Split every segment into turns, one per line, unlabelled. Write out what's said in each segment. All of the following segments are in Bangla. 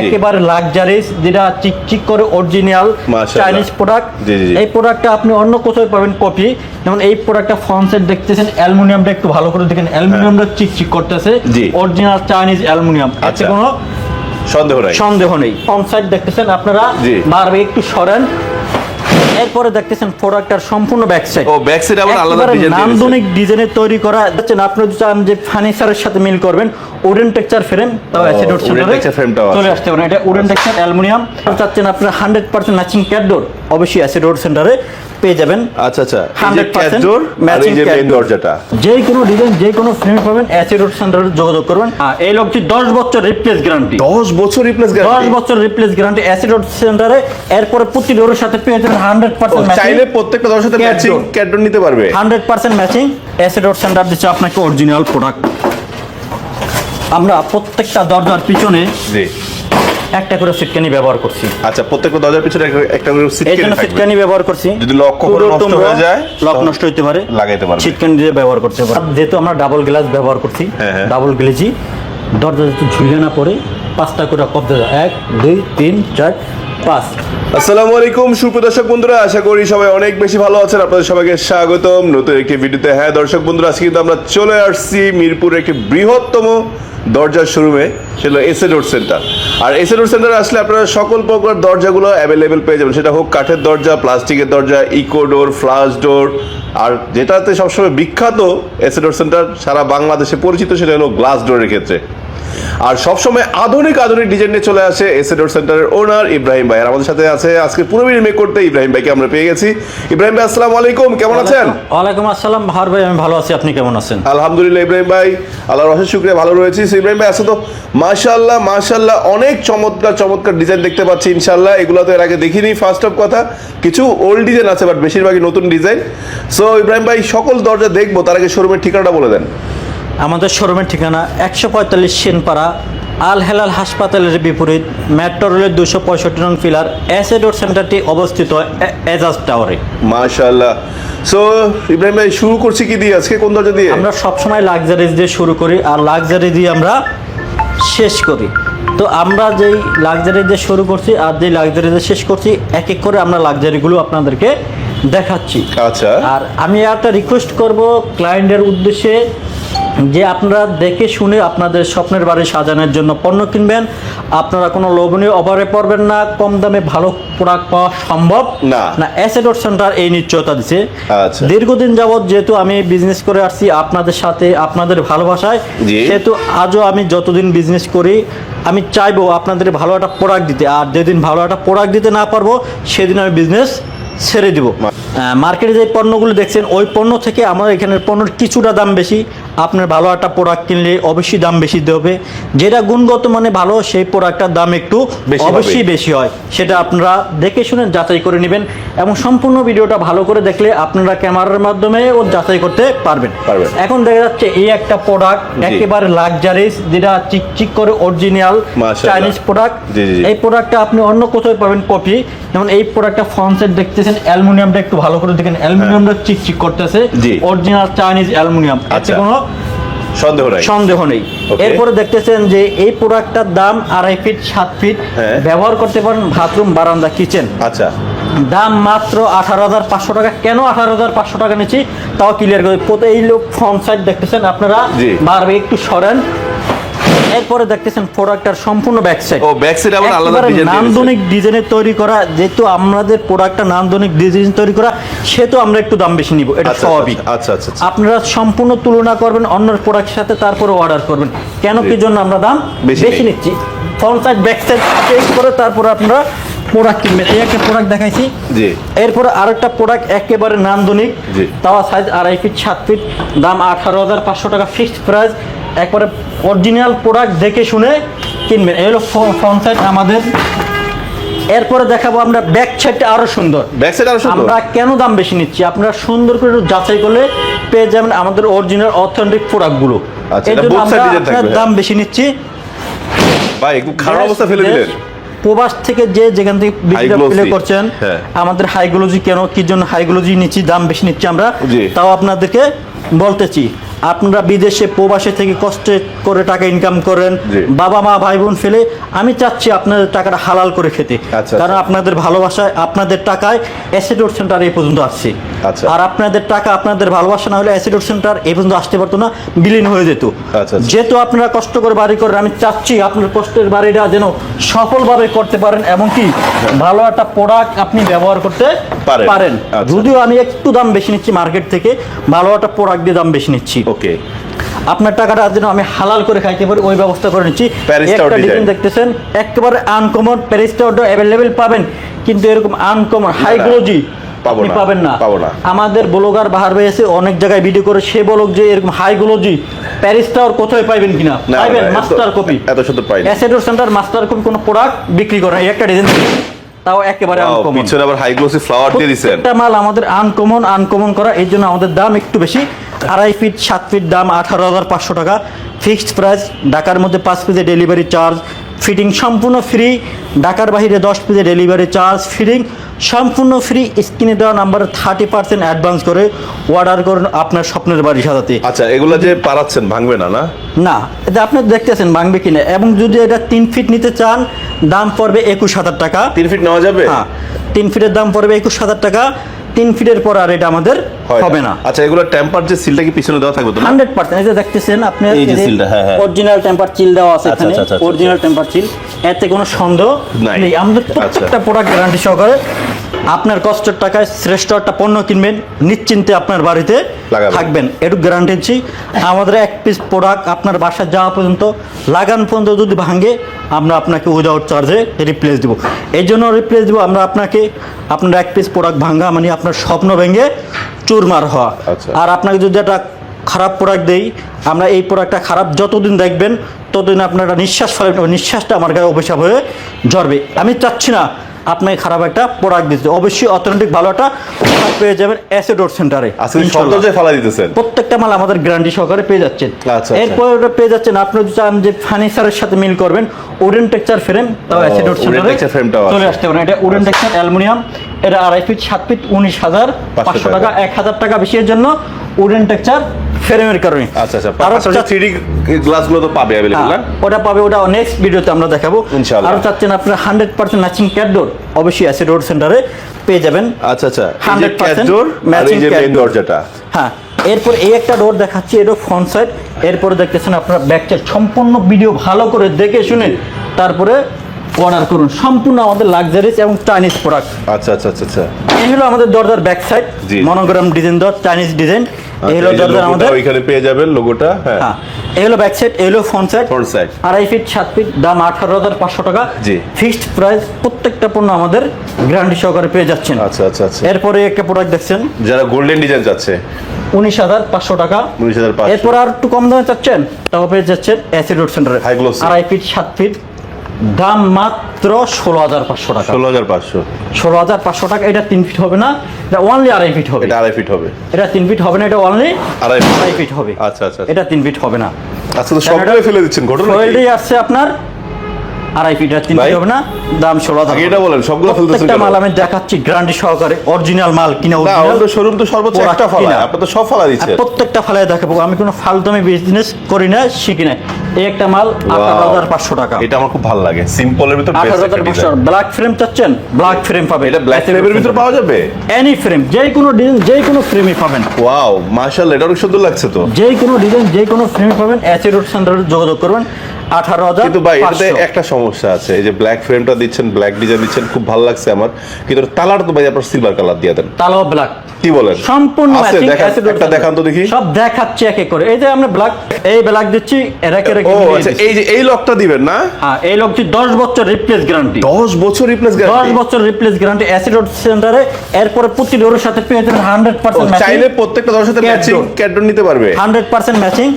একেবারে লাক্সারিস যেটা চিকচিক করে অরিজিনাল চাইনিজ প্রোডাক্ট। এই প্রোডাক্টটা আপনি অন্য কোথাও পাবেন কপি যেমন এই প্রোডাক্টটা ফ্রন্ট সাইড দেখতেছেন অ্যালুমিনিয়ামটা একটু ভালো করে দেখেন অ্যালুমিনিয়ামটা চিকচিক করতেছে। অরিজিনাল চাইনিজ অ্যালুমিনিয়াম
আচ্ছা।
কোনো
সন্দেহ নেই।
সন্দেহ নেই। ফ্রন্ট সাইড দেখতেছেন আপনারা। বারবার একটু সরেন। এরপরে দেখতেছেন প্রোডাক্টটার সম্পূর্ণ ব্যাক সাইড
ও ব্যাক সাইড আবার আলাদা ডিজাইন
নান্দনিক ডিজাইনে তৈরি করা যাচ্ছে। আপনি যদি চান যে ফার্নিচারের সাথে মিল করবেন উডেন টেক্সচার ফ্রেম তাও অ্যাসিড
আছে।
চলে আসতে পারেন এটা উডেন টেক্সচার অ্যালুমিনিয়াম চাচ্ছেন আপনার hundred percent matching cat door অবশ্যই অ্যাসিড উড সেন্টারে পেয়ে যাবেন।
আচ্ছা আচ্ছা। এই যে
100%
ক্যাচ ডোর আর
matching
এই যে
cat
মেইন দরজাটা।
যে কোনো ডিজাইন যে কোনো ফ্রেম পাবেন রোড সেন্টারে যোগাযোগ করবেন। আর এই লোকটি দশ বছর রিপ্লেস গ্যারান্টি
10 বছর রিপ্লেস গ্যারান্টি
বছর রিপ্লেস গ্যারান্টি রোড সেন্টারে এরপরে প্রতি ডোরের সাথে পেয়ে যাবেন হান্ড্রেড পার্সেন্ট
চাইলে প্রত্যেকটা দরজার সাথে ম্যাচিং ডোর নিতে পারবে।
হান্ড্রেড পার্সেন্ট ম্যাচিং অ্যাসিড রোড সেন্টার দিচ্ছে আপনাকে অরিজিনাল প্রোডাক্ট আমরা প্রত্যেকটা দরজার পিছনে
জি।
একটা করে সিটকানি ব্যবহার করছি।
আচ্ছা প্রত্যেকটা দরজার পিছনে একটা- করে
সিটকানি
থাকবে।
সিটকানি ব্যবহার করছি।
যদি লক কখনো নষ্ট হয়ে যায়,
লক নষ্ট হতে পারে।
লাগাইতে পারবে।
সিটকানি দিয়ে ব্যবহার করতে পারে। যেহেতু আমরা ডাবল গ্লাস ব্যবহার করছি
হ্যাঁ, হ্যাঁ।
ডাবল গ্লেজি দরজা যদি ঝুলে না পড়ে পাঁচটা করে কবজা এক দুই তিন চার পাঁচ
আসসালামু আলাইকুম সুপ্রদর্শক বন্ধুরা, আশা করি সবাই অনেক বেশি ভালো আছেন। আপনাদের সবাইকে স্বাগতম নতুন একটি ভিডিওতে। হ্যাঁ দর্শক বন্ধুরা, আজকে কিন্তু আমরা চলে আসছি মিরপুরের একটি বৃহত্তম দরজার শোরুমে, সেটা এসএ রোড সেন্টার। আর এসএ রোড সেন্টারে আসলে আপনারা সকল প্রকার দরজাগুলো অ্যাভেলেবেল পেয়ে যাবেন। সেটা হোক কাঠের দরজা, প্লাস্টিকের দরজা ইকো ডোর ফ্লাশ ডোর আর যেটাতে সবসময় বিখ্যাত এসএ রোড সেন্টার সারা বাংলাদেশে পরিচিত, সেটা হলো গ্লাস ডোরের ক্ষেত্রে। আর সবসময় আধুনিক আধুনিক ডিজাইন নিয়ে চলে আসে এসেডোর সেন্টারের ওনার ইব্রাহিম ভাই। আর আমাদের সাথে আছে আজকে পুরো মেক করতে ইব্রাহিম ভাইকে আমরা পেয়ে গেছি। ইব্রাহিম ভাই আসসালামু আলাইকুম কেমন আছেন?
ওয়ালাইকুম আসসালাম ভার ভাই আমি ভালো আছি আপনি কেমন আছেন?
আলহামদুলিল্লাহ ইব্রাহিম ভাই আল্লাহর অশেষ শুক্রিয়া ভালো রয়েছি। ইব্রাহিম ভাই আসলে তো মাশাআল্লাহ মাশাআল্লাহ অনেক চমৎকার চমৎকার ডিজাইন দেখতে পাচ্ছি ইনশাআল্লাহ। এগুলো তো এর আগে দেখিনি ফার্স্ট অফ কথা। কিছু ওল্ড ডিজাইন আছে বাট বেশিরভাগই নতুন ডিজাইন সো ইব্রাহিম ভাই সকল দরজা দেখব তার আগে শোরুমের ঠিকানাটা বলে দেন।
আমাদের শোরুমের ঠিকানা একশো পঁয়তাল্লিশ সেনপাড়া আল হেলাল হাসপাতালের বিপরীত মেট্রো রেলের দুশো পঁয়ষট্টি নং ফিলার রোড সেন্টারটি অবস্থিত এজাজ টাওয়ারে।
মাশাআল্লাহ। সো ইব্রাহিম ভাই শুরু করছি কি দিয়ে? আজকে কোন দরজা দিয়ে?
আমরা সবসময় লাক্সারিজ দিয়ে শুরু করি আর লাক্সারি দিয়ে আমরা শেষ করি। তো আমরা যেই লাক্সারি দিয়ে শুরু করছি আর যেই লাক্সারি দিয়ে শেষ করছি এক এক করে আমরা লাক্সারিগুলো আপনাদেরকে দেখাচ্ছি।
আচ্ছা।
আর আমি একটা রিকোয়েস্ট করব ক্লায়েন্টের উদ্দেশ্যে যে আপনারা দেখে শুনে আপনাদের স্বপ্নের বাড়ি সাজানোর জন্য পণ্য কিনবেন আপনারা কোনো লোভনীয় অফারে পড়বেন না কম দামে ভালো প্রোডাক্ট পাওয়া সম্ভব
না।
না অ্যাসেডোর সেন্টার এই নিশ্চয়তা দিছে
আচ্ছা।
দীর্ঘদিন যাবৎ যেহেতু আমি বিজনেস করে আসছি আপনাদের সাথে আপনাদের ভালোবাসায় সেহেতু আজও আমি যতদিন বিজনেস করি আমি চাইব আপনাদের ভালো একটা প্রোডাক্ট দিতে আর যেদিন ভালো একটা প্রোডাক্ট দিতে না পারব সেদিন আমি বিজনেস ছেড়ে দিব। মার্কেটে যে পণ্যগুলো দেখছেন ওই পণ্য থেকে আমার এখানের পণ্যের কিছুটা দাম বেশি। আপনার ভালো একটা প্রোডাক্ট কিনলে অবশ্যই দাম বেশি দিতে হবে। যেটা গুণগত মানে ভালো সেই প্রোডাক্টটার দাম একটু। অবশ্যই বেশি হয়। সেটা আপনারা দেখে শুনে যাচাই করে নেবেন এবং সম্পূর্ণ ভিডিওটা ভালো করে দেখলে আপনারা ক্যামেরার মাধ্যমে ও যাচাই করতে পারবেন। এখন দেখা যাচ্ছে এই একটা প্রোডাক্ট একেবারে লাক্সারিস যেটা চিকচিক করে অরিজিনাল চাইনিজ প্রোডাক্ট। এই প্রোডাক্টটা আপনি অন্য কোথাও পাবেন কপি যেমন এই প্রোডাক্টটা ফ্রন্ট সাইড দেখতেছেন অ্যালুমিনিয়ামটা একটু ভালো করে দেখেন অ্যালুমিনিয়ামটা চিকচিক করতেছে। অরিজিনাল চাইনিজ অ্যালুমিনিয়াম
আচ্ছা।
কোনো
সন্দেহ নাই।
সন্দেহ নেই। এরপরে দেখতেছেন যে এই প্রোডাক্টটার দাম আড়াই ফিট সাত ফিট
হ্যাঁ।
ব্যবহার করতে পারেন বাথরুম বারান্দা কিচেন
আচ্ছা।
দাম মাত্র আঠারো হাজার পাঁচশো টাকা। কেন আঠারো হাজার পাঁচশো টাকা নিচ্ছি? তাও ক্লিয়ার করে এই লোক ফ্রন্ট সাইড দেখতেছেন আপনারা
জি।
বারবার একটু সরেন। এরপরে দেখতেছেন প্রোডাক্টটার সম্পূর্ণ ব্যাক সাইড
ও ব্যাক সাইড আবার আলাদা ডিজাইন
নান্দনিক ডিজাইনের তৈরি করা যেহেতু আমাদের প্রোডাক্টটা নান্দনিক ডিজাইন তৈরি করা সেহেতু আমরা একটু দাম বেশি নিব এটা
আচ্ছা
স্বাভাবিক
আচ্ছা আচ্ছা আচ্ছা
আপনারা সম্পূর্ণ তুলনা করবেন অন্য প্রোডাক্টের সাথে তারপরে অর্ডার করবেন। কেন কি জন্য আমরা দাম
বেশি
নিচ্ছি? Front side back side check করে তারপরে আপনারা প্রোডাক্ট কিনবেন। এই একটা প্রোডাক্ট দেখাইছি।
জি।
এরপরে আরেকটা প্রোডাক্ট একেবারে নান্দনিক।
জি।
তাওয়া সাইজ আড়াই ফিট সাত ফিট দাম আঠারো হাজার পাঁচশো টাকা ফিক্সড প্রাইস একবারে অরিজিনাল প্রোডাক্ট দেখে শুনে কিনবেন। এই হলো ফ্রন্ট সাইড আমাদের। এরপরে দেখাবো আমরা ব্যাক সাইডটা আরও সুন্দর।
ব্যাক সাইড আরও সুন্দর?
আমরা কেন দাম বেশি নিচ্ছি? আপনারা সুন্দর করে যাচাই করলে পেয়ে যাবেন আমাদের অরিজিনাল অথেন্টিক প্রোডাক্টগুলো এর
এটা
জন্য আমরা দাম বেশি নিচ্ছি।
ভাই একটু খারাপ অবস্থা ফেলে দিলেন।
প্রবাস থেকে যে যেখান থেকে
glossy,
প্লে করছেন
হ্যাঁ।
আমাদের হাইগুলোজি কেন কি জন্য হাইগুলোজি নিচ্ছি দাম বেশি নিচ্ছি আমরা তাও আপনাদেরকে বলতেছি। আপনারা বিদেশে প্রবাসে থেকে কষ্ট করে টাকা ইনকাম করেন বাবা মা ভাই বোন ফেলে আমি চাচ্ছি আপনাদের টাকাটা হালাল করে খেতে
আচ্ছা,
কারণ
আচ্ছা।
আপনাদের ভালোবাসায় আপনাদের টাকায় অ্যাসিডোর সেন্টার এই পর্যন্ত আসছে
আচ্ছা।
আর আপনাদের টাকা আপনাদের ভালোবাসা না হলে অ্যাসিডোর সেন্টার এই পর্যন্ত আসতে পারতো না বিলীন হয়ে যেত। যেহেতু আপনারা কষ্ট করে বাড়ি করেন আমি চাচ্ছি আপনার কষ্টের বাড়িটা যেন সফলভাবে করতে পারেন এবং কি ভালো একটা প্রোডাক্ট আপনি ব্যবহার করতে
পারেন।
যদিও আমি একটু দাম বেশি নিচ্ছি মার্কেট থেকে ভালো একটা প্রোডাক্ট দিয়ে দাম বেশি নিচ্ছি
ওকে
আপনার টাকাটা যেন আমি হালাল করে খাইতে পারি ওই ব্যবস্থা করে নিচ্ছি। একটা ডিজাইন দেখতেছেন একেবারে আনকমন প্যারিসটাওটা অ্যাভেলেবেল পাবেন কিন্তু এরকম আনকমন হাই
না,
গ্লোজি
পাবো
আপনি
না,
পাবেন না। আমাদের ব্লগার বাহার ভাই আছে অনেক জায়গায় ভিডিও করে সে বলক যে এরকম প্যারিস টাওয়ার কোথায় পাইবেন কিনা? পাইবেন মাস্টার কপি
এত সুন্দর পাই
অ্যাসেডোর সেন্টার মাস্টার কপি কোনো প্রোডাক্ট বিক্রি করে না। এই একটা ডিজাইন তাও একেবারে আনকমন
পিছনে আবার হাই গ্লোসি ফ্লাওয়ার দিয়ে
প্রত্যেকটা মাল আমাদের আনকমন আনকমন করা এই জন্য আমাদের দাম একটু বেশি। আড়াই ফিট সাত ফিট দাম আঠারো হাজার পাঁচশো টাকা। ফিক্সড প্রাইস ঢাকার মধ্যে পাঁচ পিসে ডেলিভারি চার্জ ফিটিং সম্পূর্ণ ফ্রি ঢাকার বাইরে দশ পিসে ডেলিভারি চার্জ ফিটিং সম্পূর্ণ ফ্রি স্ক্রিনে দেওয়া নাম্বারে থার্টি পার্সেন্ট অ্যাডভান্স করে অর্ডার করুন আপনার স্বপ্নের বাড়ি সাজাতে।
আচ্ছা এগুলো যে পারাচ্ছেন ভাঙবে না না?
না এটা আপনি দেখতেছেন ভাঙবে কিনা। এবং যদি এটা তিন ফিট নিতে চান দাম পড়বে একুশ হাজার টাকা।
তিন ফিট নেওয়া যাবে?
হ্যাঁ তিন ফিটের দাম পড়বে একুশ হাজার টাকা। তিন ফিটের পর আর এটা আমাদের হবে না
আচ্ছা এগুলো টেম্পার যে সিলটা কি পিছনে দেওয়া থাকবে তো না
হান্ড্রেড পার্সেন্ট এই যে দেখতেছেন আপনি
এই যে সিলটা, হ্যাঁ, হ্যাঁ।
অরিজিনাল টেম্পার চিল দেওয়া আছে
আচ্ছা,
এখানে। অরিজিনাল টেম্পার চিল এতে কোনো সন্দেহ
নাই।
নেই আমাদের
আচ্ছা।
প্রত্যেকটা প্রোডাক্ট গ্যারান্টি সহকারে আপনার কষ্টের টাকায় শ্রেষ্ঠ একটা পণ্য কিনবেন নিশ্চিন্তে আপনার বাড়িতে থাকবেন। একটু গ্যারান্টি আমাদের এক পিস প্রোডাক্ট আপনার বাসায় যাওয়া পর্যন্ত লাগান পর্যন্ত যদি ভাঙে আমরা আপনাকে উইদাউট চার্জে রিপ্লেস দেবো। এই জন্য রিপ্লেস দেবো আমরা আপনাকে আপনার এক পিস প্রোডাক্ট ভাঙা মানে আপনার স্বপ্ন ভেঙে চুরমার হওয়া।
আচ্ছা।
আর আপনাকে যদি একটা খারাপ প্রোডাক্ট দেই আমরা এই প্রোডাক্টটা খারাপ যতদিন দেখবেন ততদিন আপনার একটা নিঃশ্বাস ফেলেন নিঃশ্বাসটা আমার গায়ে অভিশাপ হয়ে ঝরবে। আমি চাচ্ছি না আপনাকে খারাপ একটা প্রোডাক্ট দিতে অবশ্যই অথেন্টিক ভালো একটা product পেয়ে যাবেন অ্যাসিডোর সেন্টারে
দিতেছেন।
প্রত্যেকটা মাল আমাদের গ্যারান্টি সহকারে পেয়ে যাচ্ছেন।
আচ্ছা।
এরপর ওটা পেয়ে যাচ্ছেন। আপনি যদি চান যে ফার্নিচারের সাথে মিল করবেন উডেন টেক্সচার ফ্রেম তাও অ্যাসিডোর সেন্টারে চলে আসতে পারেন। এটা উডেন টেক্সচার অ্যালুমিনিয়াম এটা আড়াই ফিট সাত ফিট উনিশ হাজার পাঁচশো
টাকা।
টাকা। এক হাজার টাকা বেশি এর জন্য উডেন টেক্সচার ফ্রেমের কারণে
আচ্ছা আচ্ছা।
আরও
থ্রি গ্লাসগুলো তো পাবে অ্যাভেলেবল না?
হ্যাঁ, ওটা পাবে ওটা নেক্সট ভিডিওতে আমরা দেখাবো।
ইনশাআল্লাহ।
আরও চাচ্ছেন আপনার হান্ড্রেড পার্সেন্ট ম্যাচিং ক্যাটডোর অবশ্যই অ্যাসিড রোড সেন্টারে পেয়ে যাবেন।
আচ্ছা আচ্ছা। এই যে
100%
ক্যাট ডোর আর এই
matching
যে
cat
মেইন
door।
দরজাটা।
হ্যাঁ এরপর এই একটা ডোর দেখাচ্ছি এটা ফ্রন্ট সাইড এরপর দেখতেছেন আপনার ব্যাক সাইড সম্পূর্ণ ভিডিও ভালো করে দেখে শুনে তারপরে অর্ডার করুন। সম্পূর্ণ আমাদের লাক্সারিজ এবং চাইনিজ প্রোডাক্ট
আচ্ছা আচ্ছা আচ্ছা আচ্ছা।
এই হলো আমাদের দরজার ব্যাক সাইড। মনোগ্রাম ডিজাইন দর চাইনিজ ডিজাইন এই হলো
আচ্ছা, এই যে
দরজার আমাদের।
ওইখানে পেয়ে যাবেন লোগোটা হ্যাঁ।
এই হলো ব্যাক সাইড এই হলো ফ্রন্ট সাইড
Front side।
আড়াই ফিট সাত ফিট দাম আঠারো হাজার পাঁচশো টাকা।
জি।
ফিক্সড প্রাইস প্রত্যেকটা পণ্য আমাদের গ্যারান্টি সহকারে পেয়ে যাচ্ছেন।
আচ্ছা আচ্ছা আচ্ছা।
এরপরে একটা প্রোডাক্ট দেখছেন।
যারা গোল্ডেন ডিজাইন যাচ্ছে
উনিশ হাজার পাঁচশো টাকা।
উনিশ হাজার
এরপর আর একটু কম দামে চাচ্ছেন তাও পেয়ে যাচ্ছেন অ্যাসিড রোড সেন্টারে আড়াই ফিট সাত ফিট দাম মাত্র ষোলো হাজার পাঁচশো টাকা
ষোলো হাজার পাঁচশো
ষোলো হাজার পাঁচশো টাকা এটা তিন ফিট হবে না এটা অনলি আড়াই ফিট হবে
এটা আড়াই ফিট হবে
এটা তিন ফিট হবে না এটা অনলি
আড়াই।
আড়াই ফিট হবে
আচ্ছা, আচ্ছা, আচ্ছা।
এটা তিন ফিট হবে না
আজকে তো সবগুলো ফেলে দিচ্ছেন ঘটনা কি?
আসছে আপনার আড়াই ফিট আর তিন ফিট হবে না দাম ষোলো হাজার
এটা বলেন সবগুলো ফেলতেছেন
প্রত্যেকটা
কেন?
মাল আমি দেখাচ্ছি গ্যারান্টি সহকারে অরিজিনাল মাল কিনা
না আমাদের শোরুম তো সর্বোচ্চ একটা ফালা
কিনা।
আপনার তো সব ফালা দিচ্ছে
আর প্রত্যেকটা ফালায় দেখাবো আমি কোনো ফালতুমি বিজনেস করি না শিখি না এই একটা মাল আঠারো হাজার পাঁচশো টাকা।
এটা আমার খুব ভালো লাগে। সিম্পলের ভিতর
আঠারো
best
হাজার
একটা
পাঁচশো
design।
ব্ল্যাক ফ্রেম চাচ্ছেন? ব্ল্যাক ফ্রেম পাবে
এটা ব্ল্যাক ফ্রেমের ভিতর পাওয়া যাবে?
এনি ফ্রেম যে কোনো ডিজাইন যে কোনো ফ্রেমই পাবেন।
ওয়াও মাশাআল্লাহ এটা অনেক সুন্দর লাগছে তো।
যে কোনো ডিজাইন যে কোনো ফ্রেমই পাবেন। অ্যাসি রোড সেন্টারে যোগাযোগ করবেন। আঠারো হাজার
কিন্তু ভাই এটাতে একটা সমস্যা আছে। এই যে ব্ল্যাক ফ্রেমটা দিচ্ছেন ব্ল্যাক ডিজাইন দিচ্ছেন খুব ভালো লাগছে আমার। কিন্তু তালার তো ভাই আপনার সিলভার কালার দিয়ে দেন।
তালো ব্ল্যাক
কি বলেন?
সম্পূর্ণ
একটা দেখান তো দেখি।
সব দেখাচ্ছি এক এক করে। এই যে আমরা ব্ল্যাক এই ব্ল্যাক দিচ্ছি এরাকে রেখে
ও আচ্ছা এই যে এই লকটা দিবেন না?
হ্যাঁ এই লোকটি দশ বছর রিপ্লেস গ্যারান্টি
দশ বছর রিপ্লেস গ্যারান্টি
বছর রিপ্লেস গ্যারান্টি অ্যাসিড সেন্টারে এরপরে প্রতি ডোরের সাথে পেয়ে যাবেন হান্ড্রেড পার্সেন্ট
চাইলে প্রত্যেকটা দশের সাথে ম্যাচিং। ক্যাডর নিতে পারবে।
হান্ড্রেড পার্সেন্ট ম্যাচিং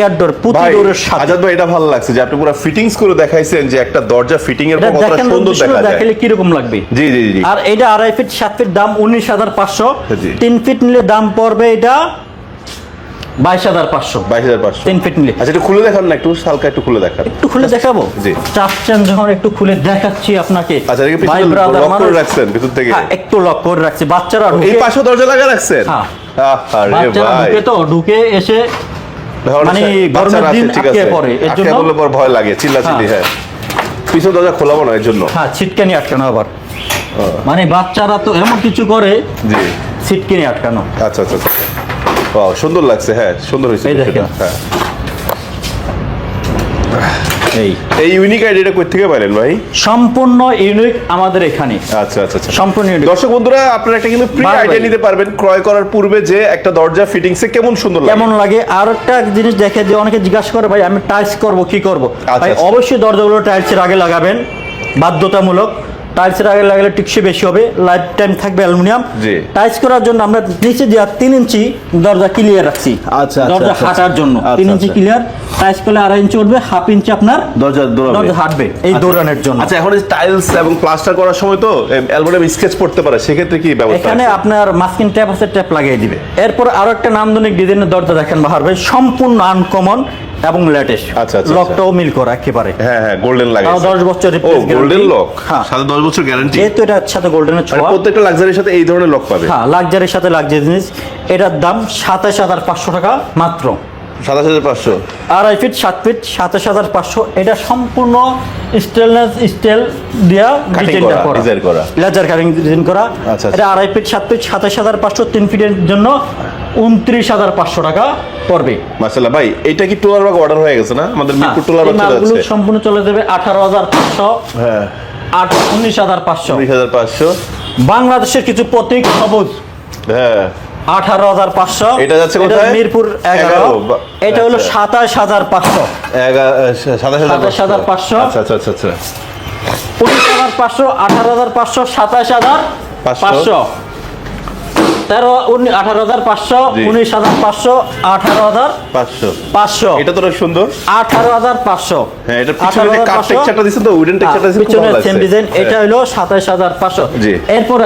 ক্যাটডোর প্রতি ডোরের সাথে।
আজাদ ভাই এটা ভালো লাগছে যে আপনি পুরো ফিটিংস করে দেখাইছেন যে একটা দরজা ফিটিং এর
এটা
পর কতটা সুন্দর দেখা যায়।
দেখালে কীরকম লাগবে?
জি জি জি।
আর এটা আড়াই ফিট ফিট দাম উনিশ হাজার পাঁচশো।
জি।
তিন ফিট নিলে দাম পড়বে এটা বাইশ হাজার পাঁচশো।
বাইশ হাজার পাঁচশো।
তিন ফিট নিলে।
আচ্ছা একটু খুলে দেখান না একটু হালকা একটু খুলে দেখান।
একটু খুলে দেখাবো?
জি।
যখন একটু খুলে দেখাচ্ছি আপনাকে।
আচ্ছা এটাকে লক করে রাখছেন ভিতর থেকে।
হ্যাঁ একটু লক করে রাখছি। বাচ্চারা
এই পাশে দরজা লাগা রাখছেন?
হ্যাঁ।
আরে ভাই।
ঢুকে তো ঢুকে এসে মানে গরমের দিন আটকে পড়ে এর জন্য?
ভয় লাগে চিল্লাচিল্লি হ্যাঁ। পিছন দরজা খোলাবো না এর জন্য।
হ্যাঁ ছিটকানি আটকানো আবার। মানে বাচ্চারা তো এমন কিছু করে
জি।
ছিটকানি আটকানো।
আচ্ছা আচ্ছা আচ্ছা। সুন্দর লাগছে হ্যাঁ সুন্দর হয়েছে। হ্যাঁ।
এই।
এই ইউনিক আইডিয়াটা কই থেকে পাইলেন ভাই?
সম্পূর্ণ ইউনিক আমাদের এখানে।
আচ্ছা আচ্ছা আচ্ছা।
সম্পূর্ণ ইউনিক
দর্শক বন্ধুরা আপনারা একটা কিন্তু প্রি আইডিয়া নিতে পারবেন ক্রয় করার পূর্বে যে একটা দরজা ফিটিংসে কেমন সুন্দর লাগে।
কেমন লাগে? আর একটা জিনিস দেখে যে অনেকে জিজ্ঞাসা করে ভাই আমি টাইলস করব কি করব? ভাই
আচ্ছা।
অবশ্যই দরজাগুলো টাইলসের আগে লাগাবেন বাধ্যতামূলক। টাইলসের আগে লাগালে টিকসই বেশি হবে লাইফ টাইম থাকবে অ্যালুমিনিয়াম।
জি।
টাইলস করার জন্য আমরা নিচে দেওয়া তিন ইঞ্চি দরজা ক্লিয়ার রাখছি।
আচ্ছা, আচ্ছা,
দরজা
আচ্ছা,
হাঁটার জন্য।
আচ্ছা,
তিন ইঞ্চি। ক্লিয়ার টাইলস করলে আড়াই ইঞ্চি উঠবে হাফ ইঞ্চি আপনার
দরজা
দরজা হাঁটবে এই দৌড়ানোর জন্য।
আচ্ছা এখন টাইলস এবং প্লাস্টার করার সময় তো অ্যালুমিনিয়াম স্কেচ পড়তে পারে সেক্ষেত্রে কি ব্যবস্থা
এখানে আপনার মাস্কিন ট্যাপ আছে ট্যাপ লাগিয়ে দিবে। এরপর আরও একটা নান্দনিক ডিজাইনের দরজা দেখেন বাহার ভাই সম্পূর্ণ আনকমন এবং লেটেস্ট
আচ্ছা, আচ্ছা,
লকটাও মিল করা একেবারে।
হ্যাঁ হ্যাঁ গোল্ডেন লাগে
10 বছর replace
গোল্ডেন লক
হ্যাঁ।
সাথে 10 বছর গ্যারান্টি
যেহেতু এটার সাথে গোল্ডেনের ছোঁয়া।
প্রত্যেকটা লাক্সারির সাথে এই ধরনের লক পাবে?
হ্যাঁ লাক্সারির সাথে লাক্সারি জিনিস। এটার দাম সাতাশ হাজার পাঁচশো টাকা মাত্র।
সাতাশ হাজার পাঁচশো?
আড়াই ফিট সাত ফিট সাতাশ হাজার পাঁচশো। এটা সম্পূর্ণ স্টেনলেস স্টিল দিয়া ডিজাইনটা
করা।
লেজার কাটিং ডিজাইন করা।
আচ্ছা, আচ্ছা।
এটা আড়াই ফিট সাত ফিট সাতাশ হাজার পাঁচশো তিন ফিটের জন্য উনত্রিশ হাজার পাঁচশো টাকা পড়বে।
মাসাল্লাহ ভাই এটা কি টোলার বাগ অর্ডার হয়ে গেছে না? আমাদের
হ্যাঁ,
মিরপুর টোলার বাগ চলে যাচ্ছে।
সম্পূর্ণ চলে যাবে আঠারো হাজার পাঁচশো
হ্যাঁ।
আট উনিশ হাজার পাঁচশো।
উনিশ হাজার পাঁচশো।
বাংলাদেশের কিছু প্রতীক সবুজ।
হ্যাঁ।
আঠারো হাজার পাঁচশো।
এটা যাচ্ছে কোথায়?
মিরপুর এগারো। এটা হলো
আচ্ছা।
সাতাশ হাজার পাঁচশো।
সাতাশ হাজার
সাতাশ হাজার পাঁচশো।
আচ্ছা আচ্ছা আচ্ছা আচ্ছা।
উনিশ হাজার পাঁচশো আঠারো হাজার পাঁচশো সাতাশ হাজার
পাঁচশো।
তেরো আঠারো হাজার পাঁচশো উনিশ হাজার পাঁচশো আঠারো হাজার
পাঁচশো।
পাঁচশো।
এটা তো সুন্দর।
আঠারো হাজার পাঁচশো।
হ্যাঁ এটা পিছনে কাট টেক্সচারটা দিছেন তো উডেন টেক্সচারটা দিছেন
পিছনে সেম ডিজাইন
হ্যাঁ।
এটা হলো সাতাশ হাজার পাঁচশো।
জি।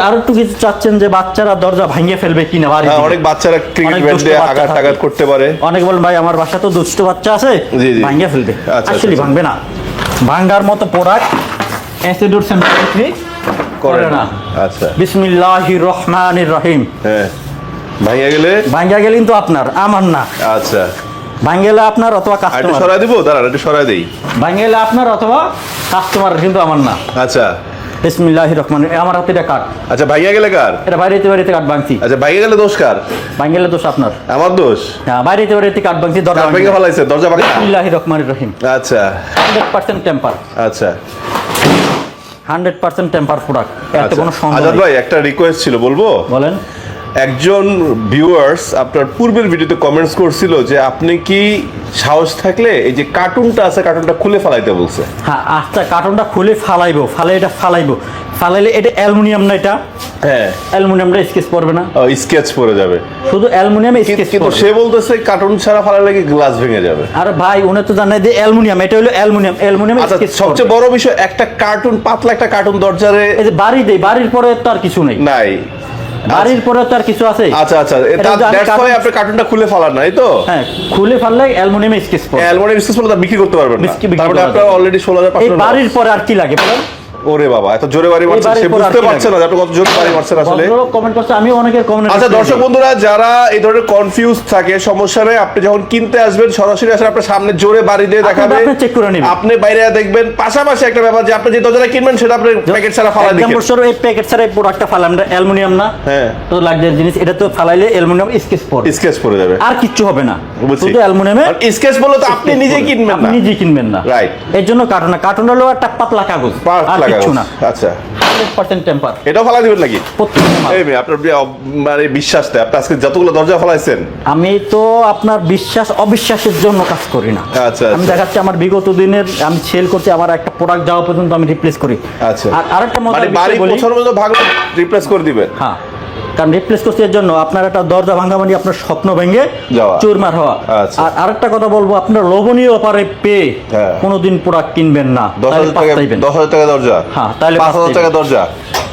আরও একটু কিছু চাচ্ছেন যে বাচ্চারা দরজা ভাঙিয়ে ফেলবে কিনা বাড়ি
হ্যাঁ অনেক বাচ্চারা ক্রিকেট ব্যাট দিয়ে আঘাত টাঘাত করতে পারে।
অনেক বলেন ভাই আমার বাসা তো দুষ্ট বাচ্চা আছে ফেলবে।
আচ্ছা,
আসলে
আচ্ছা।
ভাঙবে না। ভাঙ্গার মতো প্রোডাক্ট অ্যাসিডোর সেন্টার বিক্রি করে না।
আচ্ছা।
বিসমিল্লাহির রহমানির রহিম
হ্যাঁ। ভাইয়া গেলে?
ভাঙ্গা গেলেন তো আপনার আমার না।
আচ্ছা।
ভাঙ্গেলে আপনার অথবা কাস্টমার
সরাই দিব? দাঁড়ান একটু সরাই দেই।
ভাঙ্গেলে আপনার অথবা কাস্টমার কিন্তু আমার না।
আচ্ছা।
বিসমিল্লাহির রহমান আমার হাতে এটা কাঠ
আচ্ছা ভাইয়া গেলে কার?
এটা বাইরেতে বাড়িতে কাঠ ভাঙছি।
আচ্ছা ভাইয়া গেলে দোষ কার?
ভাঙ্গেলে দোষ আপনার।
আমার দোষ?
হ্যাঁ বাইরেতে বাড়িতে কাঠ ভাঙছি দরজা
ভেঙে ফেলাইছে দরজা ভাঙা
বিসমিল্লাহির রহমানির রহিম
আচ্ছা।
হান্ড্রেড পার্সেন্ট টেম্পার
আচ্ছা।
Hundred percent temper product. এত
আচ্ছা।
কোনো সন্দেহ
ভাই একটা রিকোয়েস্ট ছিল বলব?
বলেন।
একজন ভিউয়ার্স আপনার পূর্বের ভিডিওতে কমেন্টস করছিল যে আপনি কি সাহস থাকলে এই যে কার্টুনটা আছে কার্টুনটা খুলে ফালাইতে বলছে।
হ্যাঁ আচ্ছা কার্টুনটা খুলে ফালাইবো ফালাই এটা ফালাইবো। ফালাইলে এটা অ্যালুমিনিয়াম না এটা?
হ্যাঁ।
অ্যালুমিনিয়ামটা স্কেচ পড়বে না?
স্কেচ পড়ে যাবে।
শুধু অ্যালুমিনিয়ামে স্কেচ
কিন্তু সে বলতেছে কার্টুন ছাড়া ফালালে কি গ্লাস ভেঙে যাবে।
আর ভাই উনি তো জানে যে অ্যালুমিনিয়াম এটা হলো অ্যালুমিনিয়াম অ্যালুমিনিয়াম
আচ্ছা
স্কেচ
সবচেয়ে বড় বিষয় একটা কার্টুন পাতলা একটা কার্টুন দরজারে
এই যে বাড়ি দেই বাড়ির পরে তো আর কিছু নেই।
নাই।
বাড়ির পরে তো আর কিছু আছে।
আচ্ছা আচ্ছা দ্যাটস ওয়াই আপনি কার্টুনটা খুলে ফালান নাই তো?
হ্যাঁ খুলে ফাললে অ্যালুমিনিয়াম স্কেচ পড়ে।
অ্যালুমিনিয়াম স্কেচ তা বিক্রি করতে পারবেন না। তারপরে
আপনি
অলরেডি ষোলো হাজার
এই বাড়ির পরে আর কি লাগে বলেন?
ওরে বাবা এত জোরে বাড়ি মারছেন সে বুঝতে পারছে না? আপনি কত জোরে বাড়ি মারছেন আসলে।
কমেন্ট করছে আমি অনেকের কমেন্ট
আচ্ছা দর্শক বন্ধুরা যারা এই ধরনের কনফিউজ থাকে সমস্যা নেই আপনি যখন কিনতে আসবেন সরাসরি আসলে আপনার সামনে জোরে বাড়ি দিয়ে দেখাবে।
আপনি check করে নেবেন।
আপনি বাইরে দেখবেন পাশাপাশি একটা ব্যাপার যে আপনি যে দরজাটা কিনবেন সেটা আপনি প্যাকেট ছাড়া ফালাই
একদম
দিবেন
বছর এই প্যাকেট ছাড়া এই প্রোডাক্টটা অ্যালুমিনিয়াম না।
হ্যাঁ।
তো লাক্সারি জিনিস এটা তো ফালাইলে অ্যালুমিনিয়াম স্কেচ পড়বে
স্কেচ পড়ে যাবে।
আর কিচ্ছু হবে না। শুধু অ্যালুমিনিয়ামে
স্কেচ বললে তো আপনি নিজেই কিনবেন
আপনি
না।
নিজে কিনবেন না।
Right.
এর জন্য কার্টুন কার্টুন হলো একটা পাতলা কাগজ।
পাতলা
কিচ্ছু না।
আচ্ছা।
হান্ড্রেড পার্সেন্ট টেম্পার
এটাও ফালাই দিবেন নাকি? এই আপনার মানে বিশ্বাস আপনি আজকে যতগুলো দরজা ফলাইছেন।
আমি তো আপনার বিশ্বাস অবিশ্বাসের জন্য কাজ করি না।
আচ্ছা,
আমি
আচ্ছা।
দেখাচ্ছি আমার বিগত দিনের আমি সেল করছি আমার একটা প্রোডাক্ট যাওয়া পর্যন্ত আমি রিপ্লেস করি।
আচ্ছা।
আর আরেকটা
মানে
মজার বিষয় বলি
মতো ভাগ রিপ্লেস করে দিবেন।
হ্যাঁ। কারণ রিপ্লেস করছি এর জন্য আপনার একটা দরজা ভাঙা মানে আপনার স্বপ্ন ভেঙে। চুরমার হওয়া।
আচ্ছা।
আর আরেকটা কথা বলব আপনার লোভনীয় অপারে পেয়ে
হ্যাঁ।
কোনোদিন প্রোডাক্ট কিনবেন না।
দশ হাজার টাকা দরজা?
হ্যাঁ, তাহলে
পাঁচ হাজার টাকা দরজা?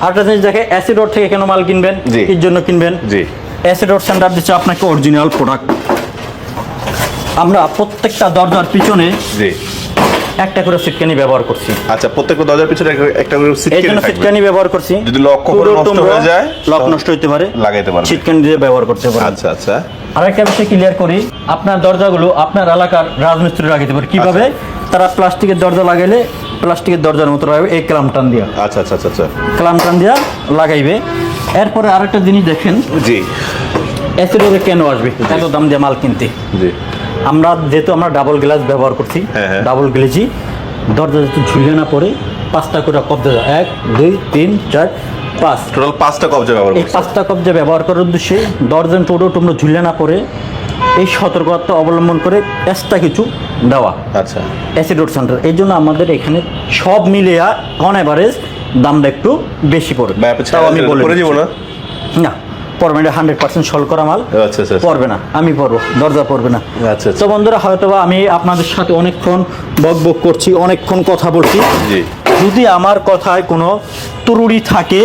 আরেকটা জিনিস দেখে অ্যাসিড রোড থেকে কেন মাল কিনবেন। কির জন্য কিনবেন?
জি।
অ্যাসিড রোড সেন্টার দিচ্ছে আপনাকে অরিজিনাল প্রোডাক্ট আমরা প্রত্যেকটা দরজার পিছনে
জি।
একটা করে সিটকানি ব্যবহার করছি।
আচ্ছা প্রত্যেকটা দরজার পিছনে একটা- করে সিটকেনি থাকবে।
সিটকানি ব্যবহার করছি।
যদি লক কখনো নষ্ট হয়ে যায়,
লক নষ্ট হতে পারে।
লাগাইতে পারবে।
সিটকানি দিয়ে ব্যবহার করতে পারে
আচ্ছা আচ্ছা।
আরেকটা বিষয় ক্লিয়ার করি। আপনার দরজাগুলো আপনার এলাকার রাজমিস্ত্রি লাগাইতে পারে। কীভাবে? তারা প্লাস্টিকের দরজা লাগাইলে প্লাস্টিকের দরজার মতো লাগাবে এই ক্লাম টান দিয়া।
আচ্ছা আচ্ছা আচ্ছা আচ্ছা।
ক্লাম টান দিয়া লাগাইবে। এরপরে আরেকটা জিনিস দেখেন।
জি।
অ্যাসিডের কেন আসবে? এত দাম দিয়ে মাল কিনতে।
জি।
আমরা যেহেতু আমরা ডাবল গ্লাস ব্যবহার করছি। ডাবল গ্লেজি দরজা যেহেতু ঝুলে না পড়ে পাঁচটা করে কবজা এক দুই তিন চার পাঁচ।
টোটাল পাঁচটা কবজা ব্যবহার
এই পাঁচটা কবজা ব্যবহার করার উদ্দেশ্যে দরজান টোটো টুমড়ো ঝুলে না পড়ে এই সতর্কতা অবলম্বন করে এক্সট্রা কিছু দেওয়া।
আচ্ছা।
অ্যাসিডোর সেন্টার এই জন্য আমাদের এখানে সব মিলিয়ে অন অ্যাভারেজ দামটা একটু বেশি পড়ে আমি বলে
করে দিব না?
না। পড়বে না হান্ড্রেড পার্সেন্ট সল করা মাল
আচ্ছা আচ্ছা আচ্ছা।
পড়বে না আমি পড়ব দরজা পড়বে না
আচ্ছা।
তো বন্ধুরা হয়তো আমি আপনাদের সাথে অনেকক্ষণ বক বক করছি অনেকক্ষণ কথা বলছি যদি আমার কথায় কোনো ত্রুটি থাকে